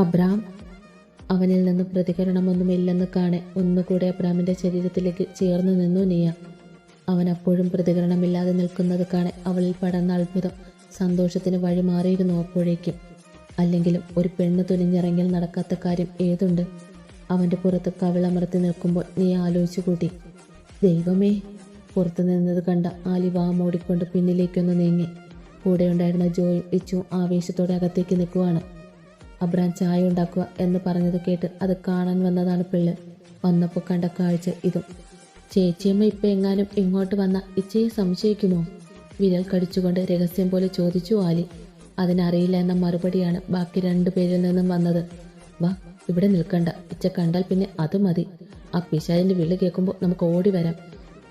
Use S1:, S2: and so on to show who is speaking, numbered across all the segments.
S1: Abram അവനിൽ നിന്ന് പ്രതികരണമൊന്നുമില്ലെന്ന് കാണെ. ഒന്നുകൂടെ അബ്രാമിന്റെ ശരീരത്തിലേക്ക് ചേർന്നു നിന്നു നീയ. അവൻ അപ്പോഴും പ്രതികരണമില്ലാതെ നിൽക്കുന്നത് കാണെ. അവളിൽ പടർന്ന അത്ഭുതം സന്തോഷത്തിന് വഴി മാറിയിരുന്നു അപ്പോഴേക്കും. അല്ലെങ്കിലും ഒരു പെണ്ണ് തുനിഞ്ഞിറങ്ങിൽ നടക്കാത്ത കാര്യം ഏതുണ്ട്? അവന്റെ പുറത്ത് കവിളമർത്തി നിൽക്കുമ്പോൾ നീ ആലോചിച്ചു കൂട്ടി. ദൈവമേ പുറത്തു നിന്നത് കണ്ട ആലി വാ മൂടിക്കൊണ്ട് പിന്നിലേക്കൊന്ന് നീങ്ങി. കൂടെയുണ്ടായിരുന്ന ജോയും ഇച്ചും ആവേശത്തോടെ അകത്തേക്ക് നിൽക്കുവാണ്. അബ്രാൻ ചായ ഉണ്ടാക്കുക എന്ന് പറഞ്ഞത് കേട്ട് അത് കാണാൻ വന്നതാണ് പിള്ള് വന്നപ്പോൾ കണ്ട കാഴ്ച ഇതും. ചേച്ചിയമ്മ ഇപ്പം എങ്ങാനും ഇങ്ങോട്ട് വന്ന ഇച്ചയെ സംശയിക്കുമോ? വിരൽ കടിച്ചുകൊണ്ട് രഹസ്യം പോലെ ചോദിച്ചു ആലി. അതിനറിയില്ല എന്ന മറുപടിയാണ് ബാക്കി രണ്ടു പേരിൽ നിന്നും വന്നത്. വാ ഇവിടെ നിൽക്കണ്ട. ഇച്ച കണ്ടാൽ പിന്നെ അത് മതി. ആ പിശാലിന്റെ വിളി കേൾക്കുമ്പോൾ നമുക്ക് ഓടി വരാം.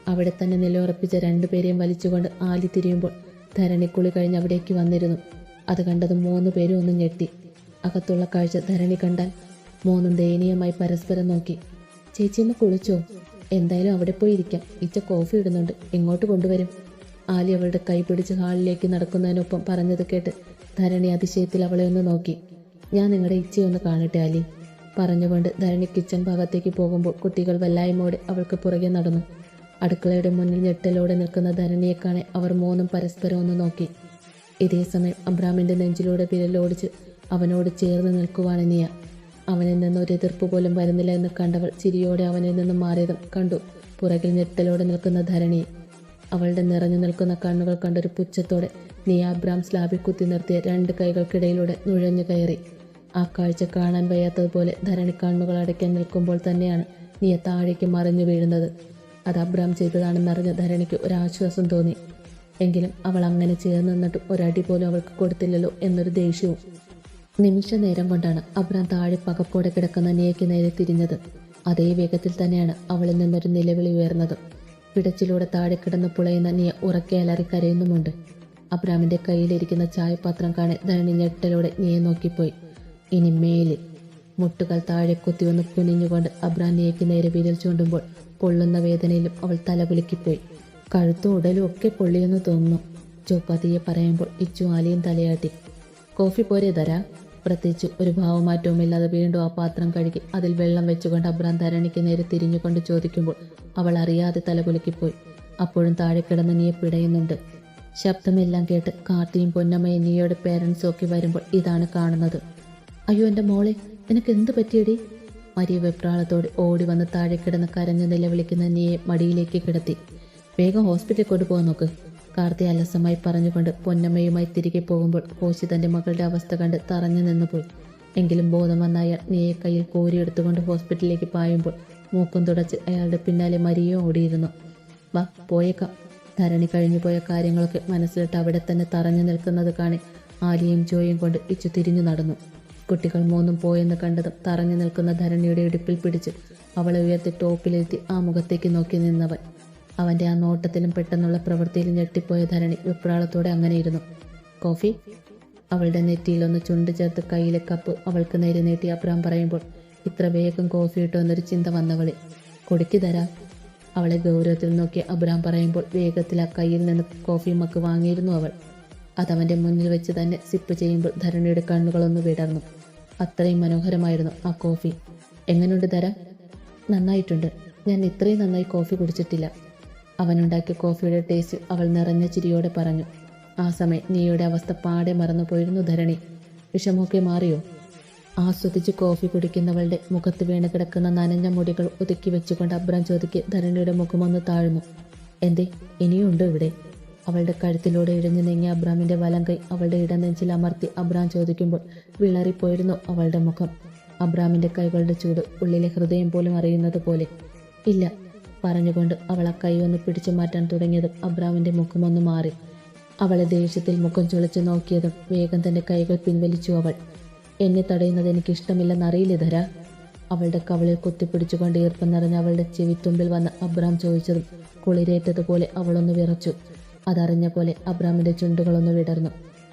S1: അവിടെ തന്നെ നിലയുറപ്പിച്ച രണ്ടുപേരെയും വലിച്ചുകൊണ്ട് ആലി തിരിയുമ്പോൾ ധരണിക്കുളി കഴിഞ്ഞ് അവിടേക്ക് വന്നിരുന്നു. അത് കണ്ടത് മൂന്ന് പേരും ഒന്ന് ഞെട്ടി. അകത്തുള്ള കാഴ്ച ധരണി കണ്ടാൽ മൂന്നും ദയനീയമായി പരസ്പരം നോക്കി. ചേച്ചിയമ്മ കുളിച്ചോ? എന്തായാലും അവിടെ പോയി ഇരിക്കാം. ഇച്ച കോഫി ഇടുന്നുണ്ട്. എങ്ങോട്ട് കൊണ്ടുവരും? ആലി അവളുടെ കൈ പിടിച്ച് ഹാളിലേക്ക് നടക്കുന്നതിനൊപ്പം പറഞ്ഞത് കേട്ട് ധരണി അതിശയത്തിൽ അവളെ ഒന്ന് നോക്കി. ഞാൻ നിങ്ങളുടെ ഇച്ചയൊന്ന് കാണട്ടെ ആലി? പറഞ്ഞുകൊണ്ട് ധരണി കിച്ചൺ ഭാഗത്തേക്ക് പോകുമ്പോൾ കുട്ടികൾ വല്ലായ്മയോടെ അവൾക്ക് പുറകെ നടന്നു. അടുക്കളയുടെ മുന്നിൽ ഞെട്ടലോടെ നിൽക്കുന്ന ധരണിയെ കാണെ അവർ മൂന്നും പരസ്പരം ഒന്ന് നോക്കി. ഇതേ സമയം അബ്രാമിന്റെ നെഞ്ചിലൂടെ വിരലോടിച്ച് അവനോട് ചേർന്ന് നിൽക്കുവാണ് നിയ. അവനിൽ നിന്ന് ഒരു എതിർപ്പ് പോലും വരുന്നില്ല എന്ന് കണ്ടവൾ ചിരിയോടെ അവനിൽ നിന്നും മാറിയതും കണ്ടു. പുറകിൽ ഞെട്ടലോടെ നിൽക്കുന്ന ധരണി. അവളുടെ നിറഞ്ഞു നിൽക്കുന്ന കണ്ണുകൾ കണ്ടൊരു പുച്ഛത്തോടെ നിയ അബ്രാം സ്ലാബിൽ കുത്തി നിർത്തിയ രണ്ട് കൈകൾക്കിടയിലൂടെ നുഴഞ്ഞു കയറി. ആ കാഴ്ച കാണാൻ വയ്യാത്തതുപോലെ ധരണി കണ്ണുകൾ അടയ്ക്കാൻ നിൽക്കുമ്പോൾ തന്നെയാണ് നിയ താഴേക്ക് മറിഞ്ഞു വീഴുന്നത്. അത് അബ്രാം ചെയ്തതാണെന്നറിഞ്ഞ ധരണിക്ക് ഒരാശ്വാസം തോന്നി. എങ്കിലും അവൾ അങ്ങനെ ചേർന്ന് നിന്നിട്ടും ഒരടി പോലും അവൾക്ക് കൊടുത്തില്ലല്ലോ എന്നൊരു ദേഷ്യവും നിമിഷ നേരം കൊണ്ടാണ് അബ്രാം താഴെ പകപ്പോടെ കിടക്കുന്ന നിയയ്ക്ക് നേരെ തിരിഞ്ഞത്. അതേ വേഗത്തിൽ തന്നെയാണ് അവളിൽ നിന്നൊരു നിലവിളി ഉയർന്നത്. പിടച്ചിലൂടെ താഴെ കിടന്ന് പുളയുന്ന നിയ ഉറക്കെ അലറി കരയുന്നുമുണ്ട്. അബ്രാമിന്റെ കയ്യിലിരിക്കുന്ന ചായപാത്രം കാണെ ധരണി ഞെട്ടലോടെ നിയെ നോക്കിപ്പോയി. ഇനി മേലിൽ മുട്ടുകൾ താഴെ കുത്തിവന്ന് കുനിഞ്ഞുകൊണ്ട് അബ്രാം നിയയ്ക്ക് നേരെ വിരൽ ചൂണ്ടുമ്പോൾ പൊള്ളുന്ന വേദനയിലും അവൾ തലകുലുക്കിപ്പോയി കഴുത്തും ഉടലും ഒക്കെ പൊള്ളിയെന്ന് തോന്നുന്നു. ജോ പറയുമ്പോൾ ഇച്ചു ആലിയും തലയാട്ടി. കോഫി പോരെ തരാ പ്രത്യേകിച്ച് ഒരു ഭാവമാറ്റവും ഇല്ലാതെ വീണ്ടും ആ പാത്രം കഴുകി അതിൽ വെള്ളം വെച്ചുകൊണ്ട് അബ്രാം ധരണിക്ക് നേരെ തിരിഞ്ഞുകൊണ്ട് ചോദിക്കുമ്പോൾ അവൾ അറിയാതെ തലകുലുക്കിപ്പോയി. അപ്പോഴും താഴെ കിടന്ന് നീയെ പിടയുന്നുണ്ട് ശബ്ദമെല്ലാം കേട്ട് കാർത്തിയും പൊന്നമ്മയും നീയോട് പേരൻസും ഒക്കെ വരുമ്പോൾ ഇതാണ് കാണുന്നത്. അയ്യോ എന്റെ മോളെ നിനക്ക് എന്ത് പറ്റിയടി? മരിയ വെപ്രാളത്തോടെ ഓടി വന്ന് താഴെ കിടന്ന് കരഞ്ഞ് നിലവിളിക്കുന്ന നീയെ മടിയിലേക്ക് കിടത്തി. വേഗം ഹോസ്പിറ്റലിൽ കൊണ്ടുപോകാൻ നോക്ക്. കാർത്തി അലസമായി പറഞ്ഞുകൊണ്ട് പൊന്നമ്മയുമായി തിരികെ പോകുമ്പോൾ കോശി തന്റെ മകളുടെ അവസ്ഥ കണ്ട് തറഞ്ഞു നിന്നുപോയി. എങ്കിലും ബോധം വന്ന അയാൾ നീയെ കയ്യിൽ കോരിയെടുത്തുകൊണ്ട് ഹോസ്പിറ്റലിലേക്ക് പായുമ്പോൾ മൂക്കും തുടച്ച് അയാളുടെ പിന്നാലെ മരിയോ ഓടിയിരുന്നു. വാ പോയേക്കാം. ധരണി കഴിഞ്ഞു പോയ കാര്യങ്ങളൊക്കെ മനസ്സിലിട്ട് അവിടെ തന്നെ തറഞ്ഞു നിൽക്കുന്നത് കാണി ആലിയും ജോയും കൊണ്ട് ഇച്ചു തിരിഞ്ഞു നടന്നു. കുട്ടികൾ മൂന്നും പോയെന്ന് കണ്ടതും തറഞ്ഞു നിൽക്കുന്ന ധരണിയുടെ ഇടുപ്പിൽ പിടിച്ച് അവളെ ഉയർത്തി ടോപ്പിലെത്തി ആ മുഖത്തേക്ക് നോക്കി നിന്നവൻ. അവന്റെ ആ നോട്ടത്തിലും പെട്ടെന്നുള്ള പ്രവൃത്തിയിലും ഞെട്ടിപ്പോയ ധരണി വിപ്രാളത്തോടെ അങ്ങനെ ഇരുന്നു കോഫി? അവളുടെ നെറ്റിയിലൊന്ന് ചുണ്ട് ചേർത്ത് കയ്യിലെ കപ്പ് അവൾക്ക് നേരെ നീട്ടി അപ്രാം പറയുമ്പോൾ ഇത്ര വേഗം കോഫി ഇട്ടു എന്നൊരു ചിന്ത വന്നവളെ കൊടുക്കി തരാം അവളെ ഗൗരവത്തിൽ നോക്കി അബ്രാം പറയുമ്പോൾ വേഗത്തിൽ ആ കയ്യിൽ നിന്ന് കോഫി മക്ക് വാങ്ങിയിരുന്നു അവൾ. അതവന്റെ മുന്നിൽ വെച്ച് തന്നെ സിപ്പ് ചെയ്യുമ്പോൾ ധരണിയുടെ കണ്ണുകളൊന്ന് വിടർന്നു. അത്രയും മനോഹരമായിരുന്നു ആ കോഫി. എങ്ങനെയുണ്ട് തരാം നന്നായിട്ടുണ്ട്. ഞാൻ ഇത്രയും നന്നായി കോഫി കുടിച്ചിട്ടില്ല. അവനുണ്ടാക്കിയ കോഫിയുടെ ടേസ്റ്റ് അവൾ നിറഞ്ഞ ചിരിയോടെ പറഞ്ഞു ആ സമയം നീയുടെ അവസ്ഥ പാടെ മറന്നു പോയിരുന്നു ധരണി. വിഷമൊക്കെ മാറിയോ? ആസ്വദിച്ച് കോഫി കുടിക്കുന്നവളുടെ മുഖത്ത് വീണ് കിടക്കുന്ന നനഞ്ഞ മുടികൾ ഒതുക്കി വെച്ചുകൊണ്ട് അബ്രം ചോദിക്ക് ധരണിയുടെ മുഖമൊന്ന് താഴ്ന്നു. എന്തേ ഇനിയുണ്ട് ഇവിടെ അവളുടെ കഴുത്തിലൂടെ ഇഴഞ്ഞു നീങ്ങിയ അബ്രാമിന്റെ വലം കൈ അവളുടെ ഇടനെഞ്ചിൽ അമർത്തി അബ്രാം ചോദിക്കുമ്പോൾ വിളറിപ്പോയിരുന്നു അവളുടെ മുഖം. അബ്രാമിന്റെ കൈകളുടെ ചൂട് ഉള്ളിലെ ഹൃദയം പോലും അറിയുന്നത് പോലെ ഇല്ല പറഞ്ഞുകൊണ്ട് അവളെ കൈ ഒന്ന് പിടിച്ചു മാറ്റാൻ തുടങ്ങിയതും അബ്രാമിന്റെ മുഖമൊന്ന് മാറി. അവളെ ദേഷ്യത്തിൽ മുഖം ചുളിച്ചു നോക്കിയതും വേഗം തന്റെ കൈകൾ പിൻവലിച്ചു അവൾ. എന്നെ തടയുന്നത് എനിക്ക് ഇഷ്ടമില്ലെന്നറിയില്ല ധര? അവളുടെ കവളിൽ കുത്തിപ്പിടിച്ചുകൊണ്ട് ഈർപ്പം നിറഞ്ഞ അവളുടെ ചെവിത്തുമ്പിൽ വന്ന് അബ്രാം ചോദിച്ചതും കുളിരേറ്റതുപോലെ അവളൊന്ന് വിറച്ചു. അതറിഞ്ഞ പോലെ അബ്രാമിന്റെ ചുണ്ടുകളൊന്ന് വിടർന്നു.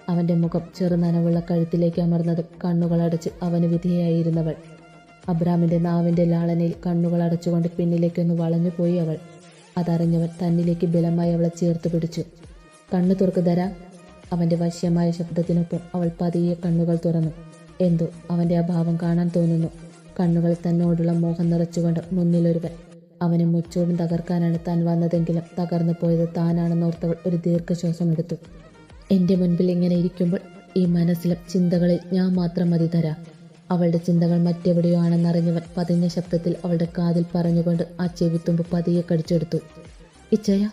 S1: അവന്റെ മുഖം ചെറുനനവുള്ള കഴുത്തിലേക്ക് അമർന്നതും കണ്ണുകളടച്ച് അവന് വിധേയായിരുന്നവൾ. അബ്രാമിന്റെ നാവിന്റെ ലാളനയിൽ കണ്ണുകൾ അടച്ചുകൊണ്ട് പിന്നിലേക്കൊന്ന് വളഞ്ഞുപോയി അവൾ. അതറിഞ്ഞവൻ തന്നിലേക്ക് ബലമായി അവളെ ചേർത്ത് പിടിച്ചു. കണ്ണു തുറക്ക് തരാ അവന്റെ വശ്യമായ ശബ്ദത്തിനൊപ്പം അവൾ പതിയെ കണ്ണുകൾ തുറന്നു. എന്തോ അവന്റെ അഭാവം ഭാവം കാണാൻ തോന്നുന്നു. കണ്ണുകൾ തന്നോടുള്ള മോഹം നിറച്ചുകൊണ്ട് മുന്നിലൊരുവൻ. അവനെ മുച്ചൂടും തകർക്കാനാണ് താൻ വന്നതെങ്കിലും തകർന്നു പോയത് താനാണെന്നോർത്തവൾ ഒരു ദീർഘശ്വാസം എടുത്തു. എന്റെ മുൻപിൽ ഇങ്ങനെ ഇരിക്കുമ്പോൾ ഈ മനസ്സിലും ചിന്തകളിൽ ഞാൻ മാത്രം മതി തരാം അവളുടെ ചിന്തകൾ മറ്റെവിടെയോ ആണെന്നറിഞ്ഞവൻ പതിഞ്ഞ ശബ്ദത്തിൽ അവളുടെ കാതിൽ പറഞ്ഞുകൊണ്ട് ആ ചെവിത്തുമ്പ് പതിയെ കടിച്ചെടുത്തു. ഇച്ചയ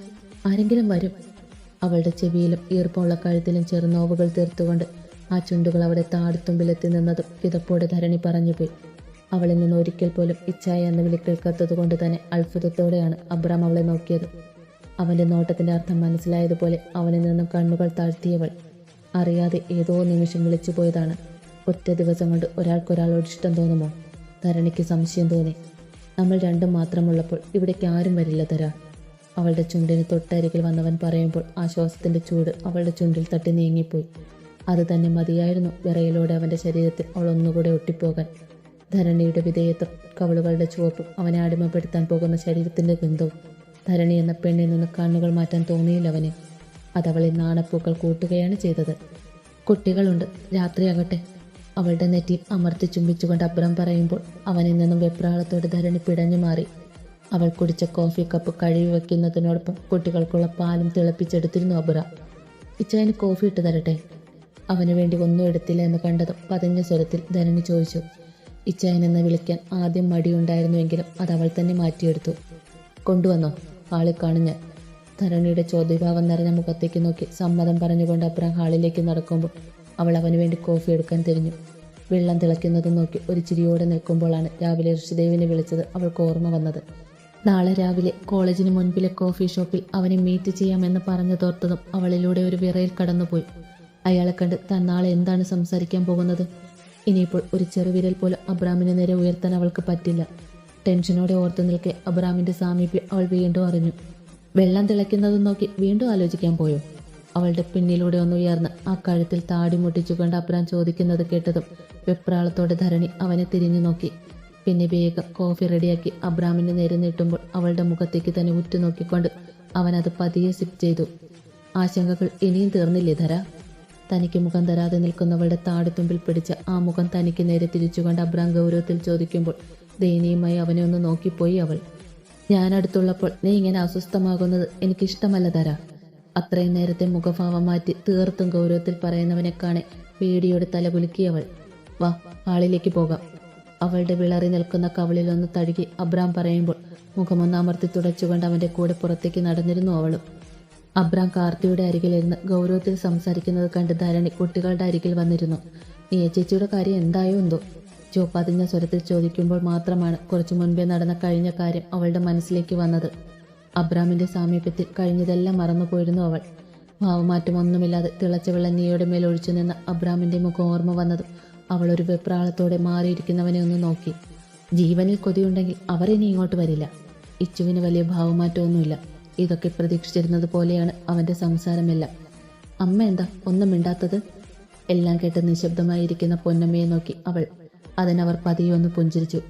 S1: ആരെങ്കിലും വരും. അവളുടെ ചെവിയിലും ഈർപ്പമുള്ള കഴുത്തിലും ചെറുനോവുകൾ തീർത്തുകൊണ്ട് ആ ചുണ്ടുകൾ അവിടെ താടുത്തുമ്പിലെത്തി നിന്നതും കിതപ്പോടെ ധരണി പറഞ്ഞുപോയി. അവളിൽ നിന്ന് ഒരിക്കൽ പോലും ഇച്ഛായ എന്ന വിളി കേൾക്കാത്തത് കൊണ്ട് തന്നെ അത്ഭുതത്തോടെയാണ് അബ്രാം അവളെ നോക്കിയത്. അവന്റെ നോട്ടത്തിന്റെ അർത്ഥം മനസ്സിലായതുപോലെ അവനിൽ നിന്നും കണ്ണുകൾ താഴ്ത്തിയവൾ. അറിയാതെ ഏതോ നിമിഷം വിളിച്ചു പോയതാണ് ഒറ്റ ദിവസം കൊണ്ട് ഒരാൾക്കൊരാളോട് ഇഷ്ടം തോന്നുമോ? ധരണിക്ക് സംശയം തോന്നി. നമ്മൾ രണ്ടും മാത്രമുള്ളപ്പോൾ ഇവിടേക്ക് ആരും വരില്ല തരാ അവളുടെ ചുണ്ടിന് തൊട്ടരികിൽ വന്നവൻ പറയുമ്പോൾ ആശ്വാസത്തിന്റെ ശ്വാസത്തിന്റെ ചൂട് അവളുടെ ചുണ്ടിൽ തട്ടി നീങ്ങിപ്പോയി. അത് തന്നെ മതിയായിരുന്നു വിറയിലൂടെ അവന്റെ ശരീരത്തിൽ അവൾ ഒന്നുകൂടെ ഒട്ടിപ്പോകാൻ. ധരണിയുടെ വിധേയത്വം കവളുകളുടെ ചുവപ്പും അവനെ അടിമപ്പെടുത്താൻ പോകുന്ന ശരീരത്തിന്റെ ഗന്ധവും. ധരണി എന്ന പെണ്ണിൽ നിന്ന് കണ്ണുകൾ മാറ്റാൻ തോന്നിയില്ല അവന്. അതവളെ നാണപ്പൂക്കൾ കൂട്ടുകയാണ് ചെയ്തത്. കുട്ടികളുണ്ട്. രാത്രിയാകട്ടെ. അവളുടെ നെറ്റിയിൽ അമർത്തി ചുംബിച്ചുകൊണ്ട് അബ്രം പറയുമ്പോൾ അവനിൽ നിന്നും വെപ്രാളത്തോടെ ധരണി പിടഞ്ഞു മാറി. അവൾ കുടിച്ച കോഫി കപ്പ് കഴുകി വെക്കുന്നതിനോടൊപ്പം കുട്ടികൾക്കുള്ള പാലും തിളപ്പിച്ചെടുത്തിരുന്നു അബ്ര ഇച്ചായന് കോഫി ഇട്ട് തരട്ടെ? അവന് വേണ്ടി ഒന്നും എടുത്തില്ല എന്ന് കണ്ടതും പതിഞ്ഞ സ്വരത്തിൽ ധരണി ചോദിച്ചു. ഇച്ചായൻ എന്ന് വിളിക്കാൻ ആദ്യം മടിയുണ്ടായിരുന്നുവെങ്കിലും അത് അവൾ തന്നെ മാറ്റിയെടുത്തു. കൊണ്ടുവന്നോ? ഹാളിൽ കാണും ധരണിയുടെ ചോദ്യഭാവം നിറഞ്ഞ മുഖത്തേക്ക് നോക്കി സമ്മതം പറഞ്ഞുകൊണ്ട് അബ്രം ഹാളിലേക്ക് നടക്കുമ്പോൾ അവൾ അവന് വേണ്ടി കോഫി എടുക്കാൻ തിരിഞ്ഞു. വെള്ളം തിളയ്ക്കുന്നത് നോക്കി ഒരു ചിരിയോടെ നിൽക്കുമ്പോഴാണ് രാവിലെ ഋഷിദേവിനെ വിളിച്ചത് അവൾക്ക് ഓർമ്മ വന്നത്. നാളെ രാവിലെ കോളേജിന് മുൻപിലെ കോഫി ഷോപ്പിൽ അവനെ മീറ്റ് ചെയ്യാമെന്ന് പറഞ്ഞു തോർത്തതും അവളിലൂടെ ഒരു വിറയിൽ കടന്നുപോയി. അയാളെ കണ്ട് താൻ നാളെ എന്താണ് സംസാരിക്കാൻ പോകുന്നത്? ഇനിയിപ്പോൾ ഒരു ചെറുവിരൽ പോലും അബ്രാമിന് നേരെ ഉയർത്താൻ അവൾക്ക് പറ്റില്ല. ടെൻഷനോടെ ഓർത്തു നിൽക്കെ അബ്രാമിന്റെ സാമീപ്യം അവൾ വീണ്ടും അറിഞ്ഞു. വെള്ളം തിളയ്ക്കുന്നതും നോക്കി വീണ്ടും ആലോചിക്കാൻ പോയോ? അവളുടെ പിന്നിലൂടെ ഒന്ന് ഉയർന്ന് ആ കഴുത്തിൽ താടി മുട്ടിച്ചുകൊണ്ട് അപ്രാൻ ചോദിക്കുന്നത് കേട്ടതും വെപ്രാളത്തോടെ ധരണി അവനെ തിരിഞ്ഞു നോക്കി. പിന്നെ വേഗം കോഫി റെഡിയാക്കി അബ്രാമിന് നേരെ നീട്ടുമ്പോൾ അവളുടെ മുഖത്തേക്ക് തന്നെ ഉറ്റുനോക്കിക്കൊണ്ട് അവൻ അത് പതിയെ സിപ്പ് ചെയ്തു. ആശങ്കകൾ ഇനിയും തീർന്നില്ലേ ധര? തനിക്ക് മുഖം തരാതെ നിൽക്കുന്നവളുടെ താടിത്തുമ്പിൽ പിടിച്ച ആ മുഖം തനിക്ക് നേരെ തിരിച്ചുകൊണ്ട് അബ്രാം ഗൗരവത്തിൽ ചോദിക്കുമ്പോൾ ദയനീയമായി അവനെ ഒന്ന് നോക്കിപ്പോയി അവൾ. ഞാൻ അടുത്തുള്ളപ്പോൾ നീ ഇങ്ങനെ അസ്വസ്ഥമാകുന്നത് എനിക്കിഷ്ടമല്ല ധര. അത്രയും നേരത്തെ മുഖഭാവം മാറ്റി തീർത്തും ഗൗരവത്തിൽ പറയുന്നവനെ കാണെ പേടിയോടെ തലകുലുക്കിയവൾ വാ ഹാളിലേക്ക് പോകാം. അവളുടെ വിളറി നിൽക്കുന്ന കവളിൽ ഒന്ന് തഴുകി അബ്രാം പറയുമ്പോൾ മുഖമൊന്ന് അമർത്തി തുടച്ചുകൊണ്ട് അവന്റെ കൂടെ പുറത്തേക്ക് നടന്നിരുന്നു അവളും. അബ്രാം കാർത്തിയുടെ അരികിലിരുന്ന് ഗൗരവത്തിൽ സംസാരിക്കുന്നത് കണ്ട് ധരണി കുട്ടികളുടെ അരികിൽ വന്നിരുന്നു. നീ ചേച്ചിയുടെ കാര്യം എന്തായോ എന്തോ? ചോപ്പാതിഞ്ഞ പതിഞ്ഞ സ്വരത്തിൽ ചോദിക്കുമ്പോൾ മാത്രമാണ് കുറച്ചു മുൻപേ നടന്ന കഴിഞ്ഞ കാര്യം അവളുടെ മനസ്സിലേക്ക് വന്നത്. അബ്രാമിന്റെ സാമീപ്യത്തിൽ കഴിഞ്ഞതെല്ലാം മറന്നുപോയിരുന്നു അവൾ. ഭാവമാറ്റമൊന്നുമില്ലാതെ തിളച്ച വെള്ളം നീയുടെ മേൽ ഒഴിച്ചു നിന്ന അബ്രാമിന്റെ മുഖം ഓർമ്മ വന്നതും അവൾ ഒരു വെപ്രാളത്തോടെ മാറിയിരിക്കുന്നവനെ ഒന്ന് നോക്കി. ജീവനിൽ കൊതിയുണ്ടെങ്കിൽ അവർ ഇനി ഇങ്ങോട്ട് വരില്ല. ഇച്ചുവിന് വലിയ ഭാവമാറ്റമൊന്നുമില്ല. ഇതൊക്കെ പ്രതീക്ഷിച്ചിരുന്നത് പോലെയാണ് അവന്റെ സംസാരമെല്ലാം. അമ്മ എന്താ ഒന്നും മിണ്ടാത്തത്? എല്ലാം കേട്ട് നിശബ്ദമായിരിക്കുന്ന പൊന്നമ്മയെ നോക്കി അവൾ. അതിനവർ പതിയൊന്ന് പുഞ്ചിരിച്ചു.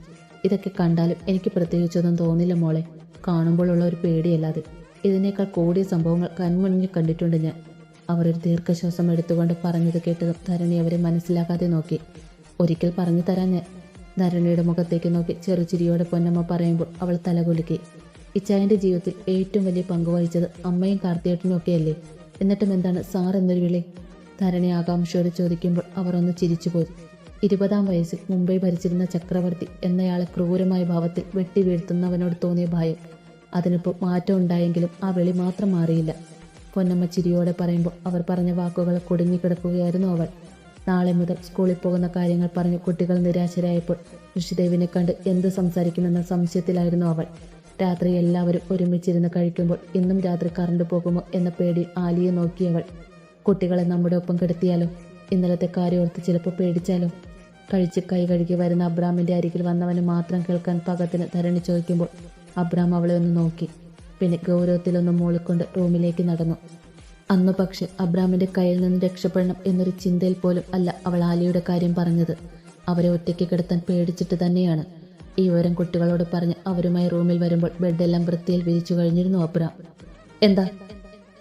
S1: ഇതൊക്കെ കണ്ടാലും എനിക്ക് പ്രത്യേകിച്ചൊന്നും തോന്നില്ല മോളെ. കാണുമ്പോഴുള്ള ഒരു പേടിയല്ലാതെ ഇതിനേക്കാൾ കൂടിയ സംഭവങ്ങൾ കൺമുന്നിൽ കണ്ടിട്ടുണ്ട് ഞാൻ. അവർ ഒരു ദീർഘശ്വാസം എടുത്തുകൊണ്ട് പറഞ്ഞത് കേട്ടതും ധരണി അവരെ മനസ്സിലാക്കാതെ നോക്കി. ഒരിക്കൽ പറഞ്ഞു തരാൻ ഞാൻ. ധരണിയുടെ മുഖത്തേക്ക് നോക്കി ചെറുചിരിയോടെ പൊന്നമ്മ പറയുമ്പോൾ അവൾ തലകുലുക്കി ഇച്ചായന്റെ ജീവിതത്തിൽ ഏറ്റവും വലിയ പങ്ക് വഹിച്ചത് അമ്മയും കാർത്തിയേട്ടനും ഒക്കെയല്ലേ? എന്നിട്ടും എന്താണ് സാർ എന്നൊരു വിളി? ധരണി ആകാംക്ഷയോട് ചോദിക്കുമ്പോൾ അവർ ഒന്ന് ചിരിച്ചുപോയി ഇരുപതാം വയസ്സിൽ മുംബൈ ഭരിച്ചിരുന്ന ചക്രവർത്തി എന്നയാളെ ക്രൂരമായ ഭാവത്തിൽ വെട്ടി വീഴ്ത്തുന്നവനോട് തോന്നിയ ഭയം. അതിനിപ്പോൾ മാറ്റം ഉണ്ടായെങ്കിലും ആ വെളി മാത്രം മാറിയില്ല. പൊന്നമ്മ ചിരിയോടെ പറയുമ്പോൾ അവർ പറഞ്ഞ വാക്കുകൾ കുടുങ്ങിക്കിടക്കുകയായിരുന്നു അവൾ. നാളെ മുതൽ സ്കൂളിൽ പോകുന്ന കാര്യങ്ങൾ പറഞ്ഞ് കുട്ടികൾ നിരാശരായപ്പോൾ ഋഷിദേവിനെ കണ്ട് എന്ത് സംസാരിക്കുമെന്ന സംശയത്തിലായിരുന്നു അവൾ. രാത്രി എല്ലാവരും ഒരുമിച്ചിരുന്ന് കഴിക്കുമ്പോൾ ഇന്നും രാത്രി കറണ്ട് പോകുമോ എന്ന പേടി ആലിയെ നോക്കിയവൾ കുട്ടികളെ നമ്മുടെ ഒപ്പം കിടത്തിയാലോ? ഇന്നലത്തെ കാര്യം ഓർത്ത് ചിലപ്പോൾ പേടിച്ചാലോ? കഴിച്ച് കൈ കഴുകി വരുന്ന അബ്രാമിന്റെ അരികിൽ വന്നവന് മാത്രം കേൾക്കാൻ പകത്തിന് ധരണി ചോദിക്കുമ്പോൾ അബ്രാം അവളെ ഒന്ന് നോക്കി. പിന്നെ ഗൗരവത്തിലൊന്ന് മൂളിക്കൊണ്ട് റൂമിലേക്ക് നടന്നു. അന്ന് പക്ഷെ അബ്രാമിന്റെ കയ്യിൽ നിന്ന് രക്ഷപ്പെടണം എന്നൊരു ചിന്തയിൽ പോലും അല്ല അവൾ ആലിയുടെ കാര്യം പറഞ്ഞത്. അവരെ ഒറ്റയ്ക്ക് കിടത്താൻ പേടിച്ചിട്ട് തന്നെയാണ്. ഈ വിവരം കുട്ടികളോട് പറഞ്ഞ് അവരുമായി റൂമിൽ വരുമ്പോൾ ബെഡെല്ലാം വൃത്തിയിൽ വിരിച്ചു കഴിഞ്ഞിരുന്നു അബ്രാം. എന്താ?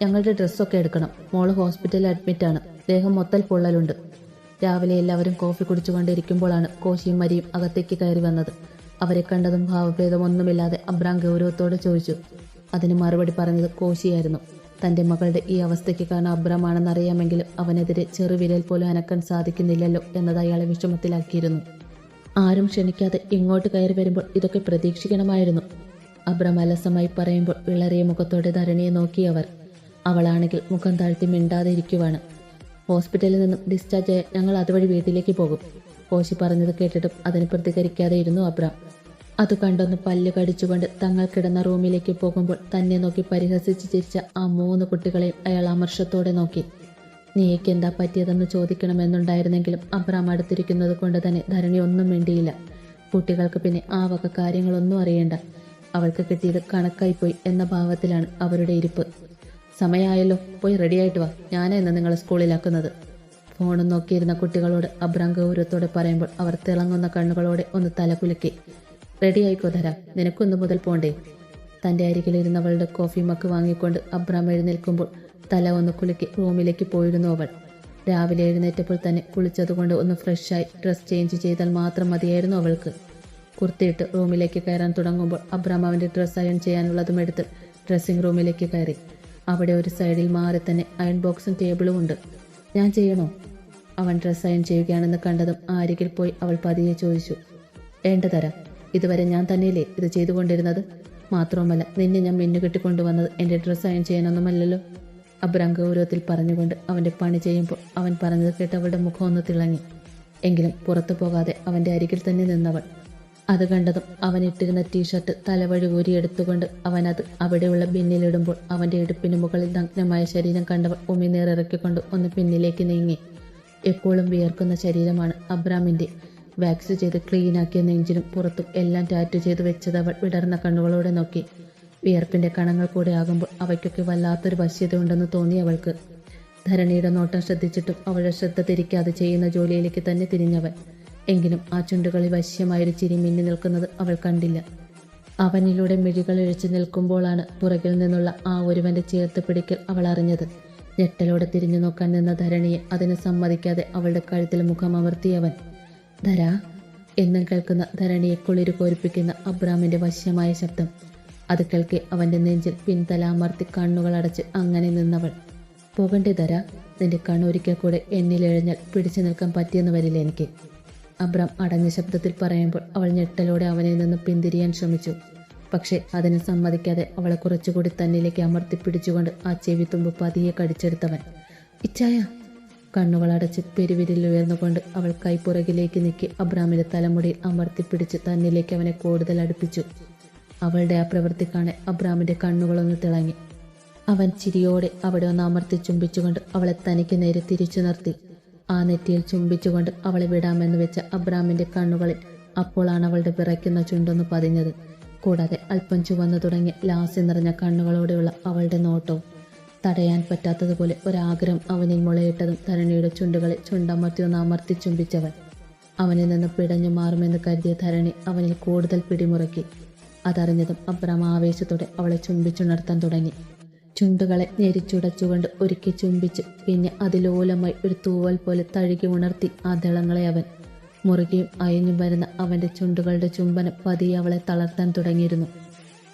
S1: ഞങ്ങളുടെ ഡ്രസ്സൊക്കെ എടുക്കണം. മോൾ ഹോസ്പിറ്റലിൽ അഡ്മിറ്റ് ആണ് ദേഹം മൊത്തൽ പൊള്ളലുണ്ട്. രാവിലെ എല്ലാവരും കോഫി കുടിച്ചുകൊണ്ടിരിക്കുമ്പോഴാണ് കോശിയും മരിയും അകത്തേക്ക് കയറി വന്നത്. അവരെ കണ്ടതും ഭാവഭേദമൊന്നുമില്ലാതെ അബ്രാം ഗൗരവത്തോടെ ചോദിച്ചു. അതിന് മറുപടി പറഞ്ഞത് കോശിയായിരുന്നു. തന്റെ മകളുടെ ഈ അവസ്ഥയ്ക്ക് കാരണം അബ്രമാണെന്നറിയാമെങ്കിലും അവനെതിരെ ചെറുവിരൽ പോലും അനക്കാൻ സാധിക്കുന്നില്ലല്ലോ എന്നത് അയാളെ വിഷമത്തിലാക്കിയിരുന്നു. ആരും ക്ഷണിക്കാതെ ഇങ്ങോട്ട് കയറി വരുമ്പോൾ ഇതൊക്കെ പ്രതീക്ഷിക്കണമായിരുന്നു. അബ്രം അലസമായി പറയുമ്പോൾ വിളറിയ മുഖത്തോടെ ധരണിയെ നോക്കിയവർ അവളാണെങ്കിൽ മുഖം താഴ്ത്തി മിണ്ടാതെ ഇരിക്കുവാണ് ഹോസ്പിറ്റലിൽ നിന്നും ഡിസ്ചാർജ് ആയ ഞങ്ങൾ അതുവഴി വീട്ടിലേക്ക് പോകും. കോശി പറഞ്ഞത് കേട്ടിട്ടും അതിന് പ്രതികരിക്കാതെ ഇരുന്നു അബ്രാം. അത് കണ്ടൊന്ന് പല്ല് കടിച്ചുകൊണ്ട് തങ്ങൾ കിടന്ന റൂമിലേക്ക് പോകുമ്പോൾ തന്നെ നോക്കി പരിഹസിച്ച് ചിരിച്ച ആ മൂന്ന് കുട്ടികളെയും അയാൾ അമർഷത്തോടെ നോക്കി. നീക്ക് എന്താ പറ്റിയതെന്ന് ചോദിക്കണമെന്നുണ്ടായിരുന്നെങ്കിലും അബ്രാം അടുത്തിരിക്കുന്നത് കൊണ്ട് തന്നെ ധരണി ഒന്നും മിണ്ടിയില്ല. കുട്ടികൾക്ക് പിന്നെ ആ വക കാര്യങ്ങളൊന്നും അറിയേണ്ട. അവൾക്ക് കിട്ടിയത് കണക്കായിപ്പോയി എന്ന ഭാവത്തിലാണ് അവരുടെ ഇരിപ്പ്. സമയമായല്ലോ പോയി റെഡിയായിട്ട് വാ. ഞാനാ ഇന്ന് നിങ്ങളെ സ്കൂളിലാക്കുന്നത്. ഫോണും നോക്കിയിരുന്ന കുട്ടികളോട് അബ്രാം ഗൗരവത്തോടെ പറയുമ്പോൾ അവർ തിളങ്ങുന്ന കണ്ണുകളോടെ ഒന്ന് തലകുലുക്കി. റെഡിയായിക്കോ തരാം നിനക്കൊന്നു മുതൽ പോണ്ടേ? തന്റെ അരികിലിരുന്നവളുടെ കോഫി മക്ക് വാങ്ങിക്കൊണ്ട് അബ്രാം എഴുന്നേൽക്കുമ്പോൾ തല ഒന്ന് കുലുക്കി റൂമിലേക്ക് പോയിരുന്നു അവൾ. രാവിലെ എഴുന്നേറ്റപ്പോൾ തന്നെ കുളിച്ചതുകൊണ്ട് ഒന്ന് ഫ്രഷായി ഡ്രസ് ചേഞ്ച് ചെയ്താൽ മാത്രം മതിയായിരുന്നു അവൾക്ക്. കുർത്തിയിട്ട് റൂമിലേക്ക് കയറാൻ തുടങ്ങുമ്പോൾ അബ്രാം അവന്റെ ഡ്രസ്സ് അയൺ ചെയ്യാനുള്ളതും എടുത്ത് ഡ്രസ്സിംഗ് റൂമിലേക്ക് കയറി. അവിടെ ഒരു സൈഡിൽ മാറി തന്നെ അയൺ ബോക്സും ടേബിളും ഉണ്ട്. ഞാൻ ചെയ്യണോ? അവൻ അയൺ ചെയ്യുകയാണെന്ന് കണ്ടതും ആരികിൽ പോയി അവൾ പതിയെ ചോദിച്ചു വേണ്ട തരാം ഇതുവരെ ഞാൻ തന്നെയല്ലേ ഇത് ചെയ്തുകൊണ്ടിരുന്നത്? മാത്രവുമല്ല നിന്നെ ഞാൻ മിന്നുകെട്ടിക്കൊണ്ടുവന്നത് എന്റെ ഡ്രസ്സ് അയൺ ചെയ്യാനൊന്നുമല്ലല്ലോ? അബ്രാം ഗൗരവത്തിൽ പറഞ്ഞുകൊണ്ട് അവന്റെ പണി ചെയ്യുമ്പോൾ അവൻ പറഞ്ഞത് കേട്ട് അവളുടെ മുഖം ഒന്ന് തിളങ്ങി. എങ്കിലും പുറത്തു പോകാതെ അവന്റെ അരികിൽ തന്നെ നിന്നവൾ. അത് കണ്ടതും അവൻ ഇട്ടിരുന്ന ടീഷർട്ട് തലവഴി ഊരിയെടുത്തുകൊണ്ട് അവൻ അത് അവിടെയുള്ള ബിന്നിലിടുമ്പോൾ അവന്റെ ഇടുപ്പിന് മുകളിൽ നഗ്നമായ ശരീരം കണ്ടവൾ ഉമിനീറിറക്കിക്കൊണ്ട് ഒന്ന് പിന്നിലേക്ക് നീങ്ങി. എപ്പോഴും വിയർക്കുന്ന ശരീരമാണ് അബ്രാമിന്റെ വാക്സ് ചെയ്ത് ക്ലീനാക്കിയ നെഞ്ചിനും പുറത്തും എല്ലാം ടാറ്റു ചെയ്ത് വെച്ചത് അവൾ വിടർന്ന കണ്ണുകളോടെ നോക്കി. വിയർപ്പിന്റെ കണങ്ങൾ കൂടെ ആകുമ്പോൾ അവയ്ക്കൊക്കെ വല്ലാത്തൊരു വശ്യത ഉണ്ടെന്ന് തോന്നി അവൾക്ക്. ധരണിയുടെ നോട്ടം ശ്രദ്ധിച്ചിട്ടും അവളുടെ ശ്രദ്ധ തിരിക്കാതെ ചെയ്യുന്ന ജോലിയിലേക്ക് തന്നെ തിരിഞ്ഞവൻ എങ്കിലും ആ ചുണ്ടുകളിൽ വശ്യമായൊരു ചിരി മിന്നി നിൽക്കുന്നത് അവൾ കണ്ടില്ല. അവനിലൂടെ മിഴികൾ ഇഴിച്ചു നിൽക്കുമ്പോഴാണ് പുറകിൽ നിന്നുള്ള ആ ഒരുവന്റെ ചേർത്ത് പിടിക്കൽ അവൾ അറിഞ്ഞത്. ഞെട്ടലോടെ തിരിഞ്ഞു നോക്കാൻ നിന്ന ധരണിയെ അതിന് സമ്മതിക്കാതെ അവളുടെ കഴുത്തിൽ മുഖം അമർത്തിയവൻ ധര എന്നും കേൾക്കുന്ന ധരണിയെ കുളിര് കോരിപ്പിക്കുന്ന അബ്രാമിന്റെ വശ്യമായ ശബ്ദം. അത് കേൾക്കെ അവന്റെ നെഞ്ചിൽ പിൻതല അമർത്തി കണ്ണുകൾ അടച്ച് അങ്ങനെ നിന്നവൾ പോകണ്ടേ ധര നിന്റെ കണ്ണൊരിക്കൽ കൂടെ എന്നിലെഴഞ്ഞാൽ പിടിച്ചു നിൽക്കാൻ പറ്റിയെന്ന് വരില്ല എനിക്ക്. അബ്രാം അടഞ്ഞ ശബ്ദത്തിൽ പറയുമ്പോൾ അവൾ ഞെട്ടലോടെ അവനിൽ നിന്ന് പിന്തിരിയാൻ ശ്രമിച്ചു. പക്ഷേ അതിന് സമ്മതിക്കാതെ അവളെ കുറച്ചുകൂടി തന്നിലേക്ക് അമർത്തിപ്പിടിച്ചുകൊണ്ട് ആ ചെവിത്തുമ്പ് പതിയെ കടിച്ചെടുത്തവൻ. ഇച്ചായ കണ്ണുകൾ അടച്ച് പെരുവിരിൽ ഉയർന്നുകൊണ്ട് അവൾ കൈപ്പുറകിലേക്ക് നീക്കി അബ്രാമിന്റെ തലമുടിയിൽ അമർത്തിപ്പിടിച്ച് തന്നിലേക്ക് അവനെ കൂടുതൽ അടുപ്പിച്ചു. അവളുടെ ആ പ്രവൃത്തി കാണെ അബ്രാമിന്റെ കണ്ണുകളൊന്ന് തിളങ്ങി. അവൻ ചിരിയോടെ അവിടെ ഒന്ന് അമർത്തി ചുംബിച്ചുകൊണ്ട് അവളെ തനിക്ക് നേരെ തിരിച്ചു നിർത്തി. ആ നെറ്റിയിൽ ചുംബിച്ചുകൊണ്ട് അവളെ വിടാമെന്ന് വെച്ച അബ്രാമിന്റെ കണ്ണുകളിൽ അപ്പോളാണ് അവളുടെ വിറയ്ക്കുന്ന ചുണ്ടൊന്ന് പതിഞ്ഞത്. കൂടാതെ അല്പം ചുവന്നു തുടങ്ങിയ ലാസ്യ നിറഞ്ഞ കണ്ണുകളോടെയുള്ള അവളുടെ നോട്ടവും. തടയാൻ പറ്റാത്തതുപോലെ ഒരാഗ്രഹം അവനിൽ മുളയിട്ടതും ധരണിയുടെ ചുണ്ടുകളെ ചുണ്ടമർത്തി ഒന്ന് അമർത്തി ചുംബിച്ചവൻ അവനിൽ നിന്ന് പിടഞ്ഞു മാറുമെന്ന് കരുതിയ ധരണി അവനിൽ കൂടുതൽ പിടിമുറക്കി. അതറിഞ്ഞതും അബ്രഹം ആവേശത്തോടെ അവളെ ചുംബിച്ചുണർത്താൻ തുടങ്ങി. ചുണ്ടുകളെ ഞെരിച്ചുടച്ചുകൊണ്ട് ഒരുക്കി ചുംബിച്ച് പിന്നെ അതിലോലമായി ഒരു തൂവൽ പോലെ തഴുകി ഉണർത്തി ആ ദളങ്ങളെ അവൻ മുറുകയും അയഞ്ഞു വരുന്ന അവന്റെ ചുണ്ടുകളുടെ ചുംബനം പതിയെ അവളെ തളർത്താൻ തുടങ്ങിയിരുന്നു.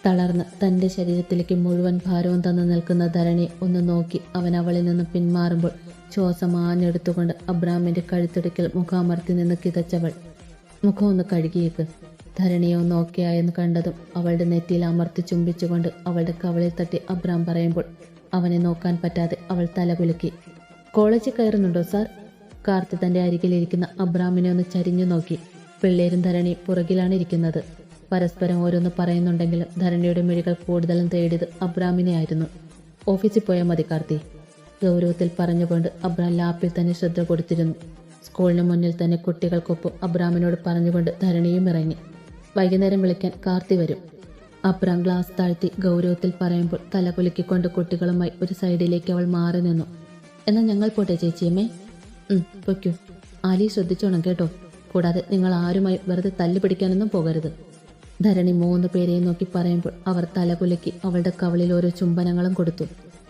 S1: തളർന്ന് തന്റെ ശരീരത്തിലേക്ക് മുഴുവൻ ഭാരവും തന്നു നിൽക്കുന്ന ധരണിയെ ഒന്ന് നോക്കി അവൻ അവളിൽ നിന്ന് പിന്മാറുമ്പോൾ ശ്വാസം ആഞ്ഞെടുത്തുകൊണ്ട് അബ്രാമിന്റെ കഴുത്തിടുക്കിൽ മുഖാമർത്തി നിന്ന് കിതച്ചവൾ മുഖം ഒന്ന് കഴുകിയേക്ക് ധരണിയെ ഒന്ന് ഓക്കെയായെന്ന് കണ്ടതും അവളുടെ നെറ്റിയിൽ അമർത്തി ചുംബിച്ചുകൊണ്ട് അവളുടെ കവളിൽ തട്ടി അബ്രാം പറയുമ്പോൾ അവനെ നോക്കാൻ പറ്റാതെ അവൾ തലകുലുക്കി കോളേജിൽ കയറുന്നുണ്ടോ സാർ? കാർത്തി തന്റെ അരികിലിരിക്കുന്ന അബ്രാമിനെ ഒന്ന് ചരിഞ്ഞു നോക്കി. പിള്ളേരും ധരണി പുറകിലാണ് ഇരിക്കുന്നത്. പരസ്പരം ഓരോന്ന് പറയുന്നുണ്ടെങ്കിലും ധരണിയുടെ മിഴികൾ കൂടുതലും തേടിയത് അബ്രാമിനെ ആയിരുന്നു ഓഫീസിൽ പോയ മതി കാർത്തി. ഗൗരവത്തിൽ പറഞ്ഞുകൊണ്ട് അബ്രാം ലാപ്പിൽ തന്നെ ശ്രദ്ധ കൊടുത്തിരുന്നു. സ്കൂളിന് മുന്നിൽ തന്നെ കുട്ടികൾക്കൊപ്പം അബ്രാമിനോട് പറഞ്ഞുകൊണ്ട് ധരണിയും ഇറങ്ങി. വൈകുന്നേരം വിളിക്കാൻ കാർത്തി വരും. അബ്രാം ഗ്ലാസ് താഴ്ത്തി ഗൗരവത്തിൽ പറയുമ്പോൾ തല കുലുക്കിക്കൊണ്ട് കുട്ടികളുമായി ഒരു സൈഡിലേക്ക് അവൾ മാറി നിന്നു. എന്നാൽ ഞങ്ങൾ പോട്ടെ ചേച്ചിയമ്മേ. പൊയ്ക്കോ ആലി ശ്രദ്ധിച്ചോണം കേട്ടോ. കൂടാതെ നിങ്ങൾ ആരുമായി വെറുതെ തല്ലു പിടിക്കാനൊന്നും പോകരുത്. ധരണി മൂന്ന് പേരെയും നോക്കി പറയുമ്പോൾ അവർ തലകുലക്കി അവളുടെ കവളിൽ ഓരോ ചുംബനങ്ങളും കൊടുത്തു.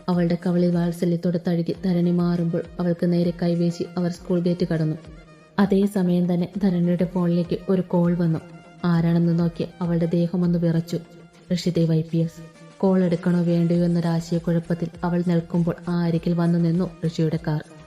S1: അവളുടെ കവളിൽ വാത്സല്യത്തോടെ തഴുകി ധരണി മാറുമ്പോൾ അവൾക്ക് നേരെ കൈവീശി അവർ സ്കൂൾ ഗേറ്റ് കടന്നു. അതേസമയം തന്നെ ധരണിയുടെ ഫോണിലേക്ക് ഒരു കോൾ വന്നു. ആരാണെന്ന് നോക്കി അവളുടെ ദേഹമൊന്ന് വിറച്ചു. Rishidev I P S. Call എടുക്കണോ വേണ്ടയോ എന്നൊരാശയക്കുഴപ്പത്തിൽ അവൾ നിൽക്കുമ്പോൾ ആ അരികിൽ വന്നു നിന്നു ഋഷിയുടെ കാർ.